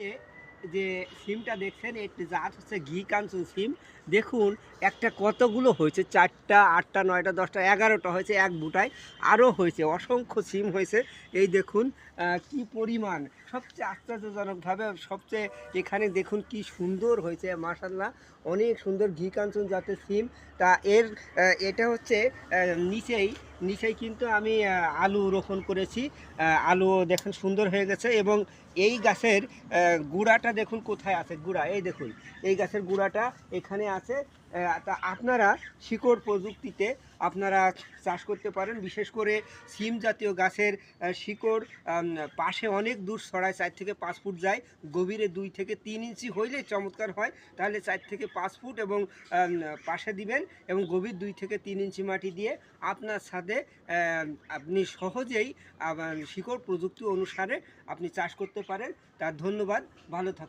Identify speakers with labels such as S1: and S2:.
S1: মুহূর্তে যে সিমটা দেখছেন এটি জাত হচ্ছে ঘি কাঞ্চন সিম। দেখুন, একটা কতগুলো হয়েছে? চারটা, আটটা, নয়টা, দশটা, এগারোটা হয়েছে এক বুটায়। আরও হয়েছে, অসংখ্য সিম হয়েছে। এই দেখুন কি পরিমাণ! সবচেয়ে আশ্চর্যজনকভাবে সবচেয়ে এখানে দেখুন কি সুন্দর হয়েছে মাসাল্লাহ অনেক সুন্দর ঘি কাঞ্চন জাতের সিম। তা এর এটা হচ্ছে নিচেই নিচেই কিন্তু আমি আলু রোপণ করেছি। আলু দেখুন সুন্দর হয়ে গেছে এবং এই গাছের গুঁড়াটা দেখুন কোথায় আছে, গুঁড়া, এই দেখুন, এই গাছের গুঁড়াটা এখানে আছে। তা আপনারা শিকড় প্রযুক্তিতে আপনারা চাষ করতে পারেন, বিশেষ করে সিম জাতীয় গাছের শিকড় পাশে অনেক দূর ছড়ায় চার থেকে পাঁচ ফুট যায়, গভীরে দুই থেকে তিন ইঞ্চি হইলে চমৎকার হয়, তাহলে চার থেকে পাঁচ ফুট এবং পাশে দিবেন এবং গভীর দুই থেকে তিন ইঞ্চি মাটি দিয়ে আপনার সাথে আহ, আপনি সহজেই শিকড় প্রযুক্তি অনুসারে আপনি চাষ করতে পারেন। তার ধন্যবাদ ভালো থাকুন।